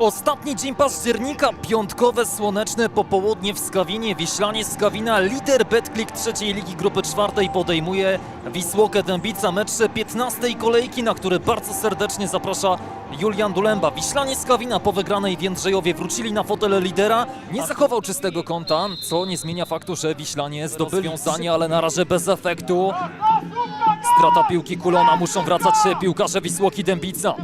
Ostatni dzień października, piątkowe słoneczne popołudnie w Skawinie. Wiślanie Skawina, lider Betclick trzeciej ligi grupy czwartej podejmuje Wisłokę Dębica. Mecz 15 kolejki, na który bardzo serdecznie zaprasza Julian Dulemba. Wiślanie Skawina po wygranej w Jędrzejowie wrócili na fotel lidera. Nie zachował czystego kąta, co nie zmienia faktu, że Wiślanie zdobyli wiązanie, ale na razie bez efektu. Strata piłki Kulona, muszą wracać piłkarze Wisłoki Dębica.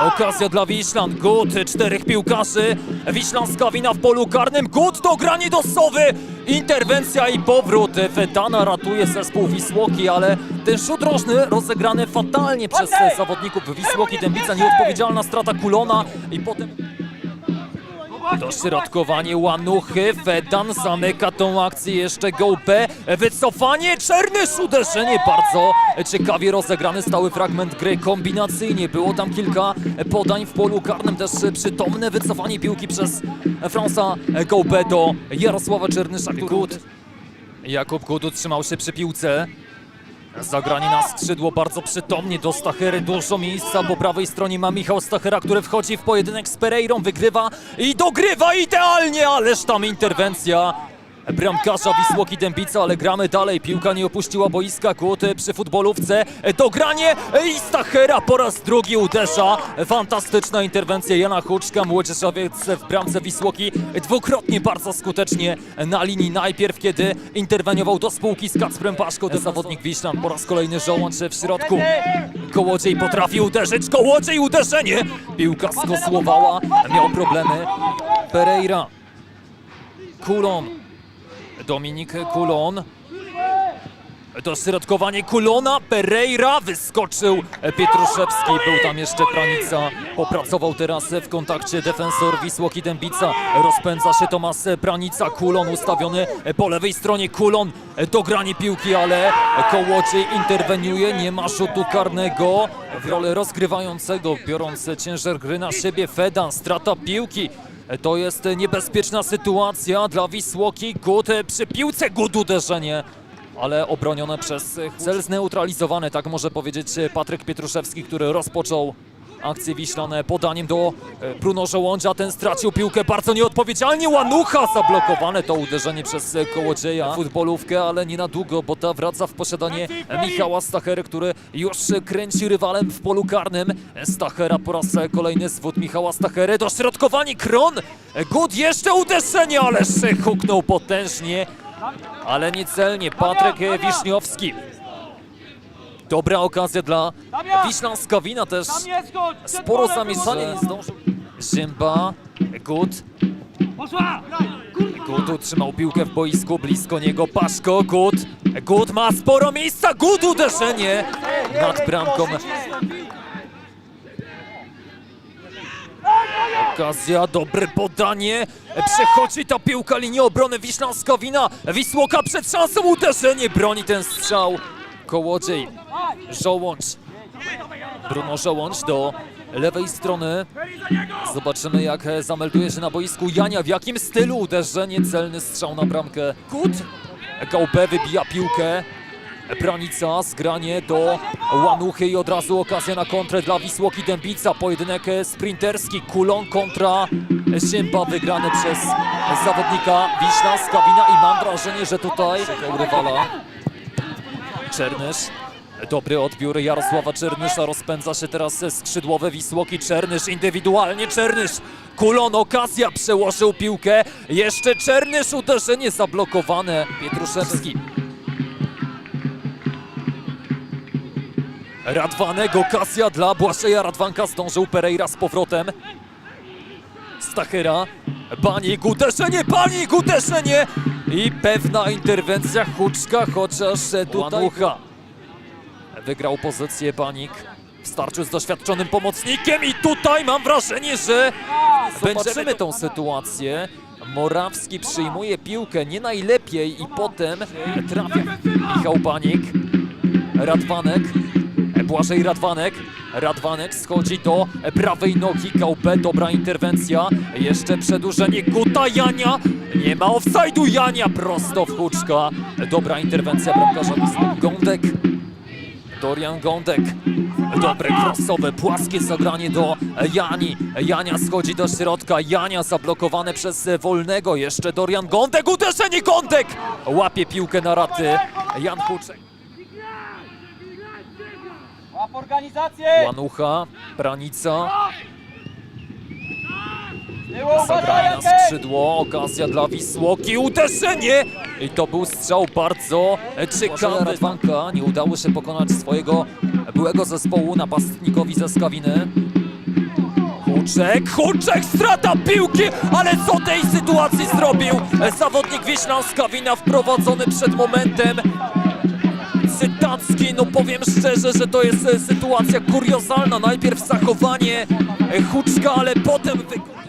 Okazja dla Wiślan, Gut, czterech piłkarzy, Wiślan Skawina w polu karnym, Gut do grani do Sowy, interwencja i powrót, Fedana ratuje zespół Wisłoki, ale ten szut rożny rozegrany fatalnie przez zawodników Wisłoki, Dębica, nieodpowiedzialna strata Kulona i potem... Dośrodkowanie Łanuchy, Fedan zamyka tą akcję, jeszcze go B, wycofanie, Czernysz, uderzenie, bardzo ciekawie rozegrany stały fragment gry kombinacyjnie, było tam kilka podań w polu karnym, też przytomne wycofanie piłki przez Fransa go B do Jarosława Czernysza. Jakub Gut utrzymał się przy piłce. Zagranie na skrzydło bardzo przytomnie do Stachery, dużo miejsca. Po prawej stronie ma Michał Stachera, który wchodzi w pojedynek z Pereirą, wygrywa i dogrywa idealnie, ależ tam interwencja bramkarza Wisłoki Dębica, ale gramy dalej, piłka nie opuściła boiska, Kuty przy futbolówce, dogranie i Stachera po raz drugi uderza, fantastyczna interwencja Jana Huczka, młodzieżowiec w bramce Wisłoki, dwukrotnie bardzo skutecznie na linii, najpierw kiedy interweniował do spółki z Kacprem Paszko, do zawodnik Wiślan, po raz kolejny żołącz w środku, Kołodziej potrafi uderzyć, Kołodziej uderzenie, piłka skosłowała, miał problemy, Pereira, Kulon, Dominik Kulon. Dośrodkowanie Kulona, Pereira, wyskoczył. Pietruszewski, był tam jeszcze Pranica, popracował teraz w kontakcie defensor Wisłoki Dębica, rozpędza się Tomasz Pranica, Kulon ustawiony po lewej stronie, Kulon, dogranie piłki, ale Kołodziej interweniuje, nie ma rzutu karnego. W rolę rozgrywającego, biorąc ciężar gry na siebie, Fedan, strata piłki, to jest niebezpieczna sytuacja dla Wisłoki. Gut przy piłce, Gut uderzenie. Ale obronione przez cel zneutralizowany, tak może powiedzieć Patryk Pietruszewski, który rozpoczął akcję Wiślane podaniem do e, Bruno Żołądzia. Ten stracił piłkę bardzo nieodpowiedzialnie. Łanucha zablokowane to uderzenie przez e, Kołodzieja. Futbolówkę, ale nie na długo, bo ta wraca w posiadanie Michała Stachery, który już kręci rywalem w polu karnym. Stachera po raz kolejny zwód Michała Stachery. Dośrodkowanie Kron. Gut jeszcze uderzenie, ależ huknął potężnie. Ale niecelnie Patryk Wiśniowski. Dobra okazja dla Wiślan Skawina też. Sporo zamieszania nie zdążył. Zimba, Gut! Gut utrzymał piłkę w boisku, blisko niego Paszko, Gut. Gut ma sporo miejsca, Gut uderzenie nad bramką. Okazja, dobre podanie. Przechodzi ta piłka linię obrony Wiślan Skawina. Wisłoka przed szansą, uderzenie, broni ten strzał. Kołodziej, Żołącz. Bruno Żołącz do lewej strony. Zobaczymy jak e, zamelduje się na boisku Jania. W jakim stylu uderzenie, celny strzał na bramkę. Kut. GP wybija piłkę. Pranica, zgranie do Łanuchy i od razu okazja na kontrę dla Wisłoki Dębica. Pojedynek e, sprinterski, Kulon kontra Szymba wygrany przez zawodnika Wiśla Skawina i mam wrażenie, że tutaj czekał rywala. Czernysz. Dobry odbiór Jarosława Czernysza. Rozpędza się teraz skrzydłowe Wisłoki. Czernysz indywidualnie. Czernysz. Kulon, okazja. Przełożył piłkę. Jeszcze Czernysz. Uderzenie zablokowane. Pietruszewski. Radwanek. Okazja dla Błaszeja. Radwanka zdążył Pereira z powrotem. Stachera. Banik, uderzenie, banik, uderzenie! I pewna interwencja Huczka, chociaż tutaj... Łanucha. Wygrał pozycję Banik w starciu z doświadczonym pomocnikiem i tutaj mam wrażenie, że będziemy tą sytuację. Morawski przyjmuje piłkę nie najlepiej i potem trafia Michał Banik. Radwanek. Błażej Radwanek. Radwanek schodzi do prawej nogi. KP, dobra interwencja. Jeszcze przedłużenie Guta Jania. Nie ma offside'u Jania prosto w Huczka. Dobra interwencja bramkarza. Gądek. Dorian Gądek. Dobre crossowe, płaskie zagranie do Jani. Jania schodzi do środka. Jania zablokowane przez Wolnego. Jeszcze Dorian Gądek. Uderzenie Gądek! Łapie piłkę na raty. Jan Huczek. Łap organizację! Łanucha, Pranica. Zagranie na skrzydło, okazja dla Wisłoki, uderzenie! I to był strzał bardzo ciekawy. Radwanka nie udało się pokonać swojego byłego zespołu napastnikowi ze Skawiny. Huczek, Huczek, strata piłki, ale co tej sytuacji zrobił zawodnik Wiślan Skawina wprowadzony przed momentem. Cytacki, no powiem szczerze, że to jest sytuacja kuriozalna. Najpierw zachowanie Huczka, ale potem wy...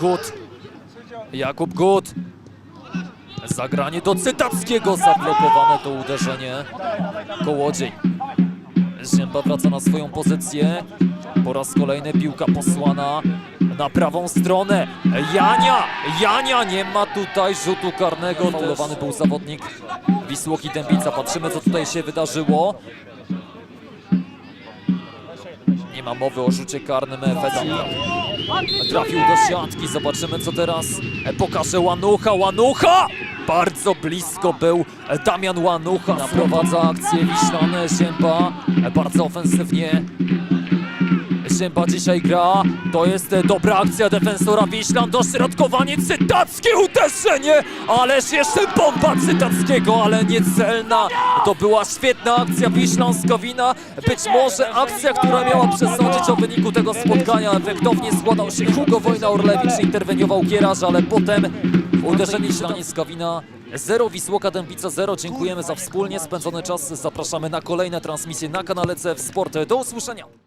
Gut. Jakub Gut. Zagranie do Cytackiego, zablokowane to uderzenie. Kołodziej. Zięba wraca na swoją pozycję. Po raz kolejny piłka posłana na prawą stronę. Jania! Jania nie ma tutaj rzutu karnego. Faulowany był zawodnik Wisłoki Dębica. Patrzymy co tutaj się wydarzyło. Nie ma mowy o rzucie karnym Fedan. Trafił do siatki. Zobaczymy co teraz pokaże Łanucha. Łanucha! Bardzo blisko był Damian Łanucha. Naprowadza akcję Wiślane. Zięba bardzo ofensywnie. Zięba dzisiaj gra. To jest e, dobra akcja defensora Wiślan. Dośrodkowanie Cytackie uderzenie! Ależ jeszcze bomba Cytackiego, ale niecelna. To była świetna akcja Wiślan Skowina. Być może akcja, która miała przesądzić o wyniku tego spotkania. Efektownie składał się Hugo Wojna Orlewicz, interweniował Kierarz, ale potem uderzenie Ślanie Skowina. 0 Wisłoka Dębica 0. Dziękujemy za wspólnie spędzony czas. Zapraszamy na kolejne transmisje na kanale CF Sport. Do usłyszenia.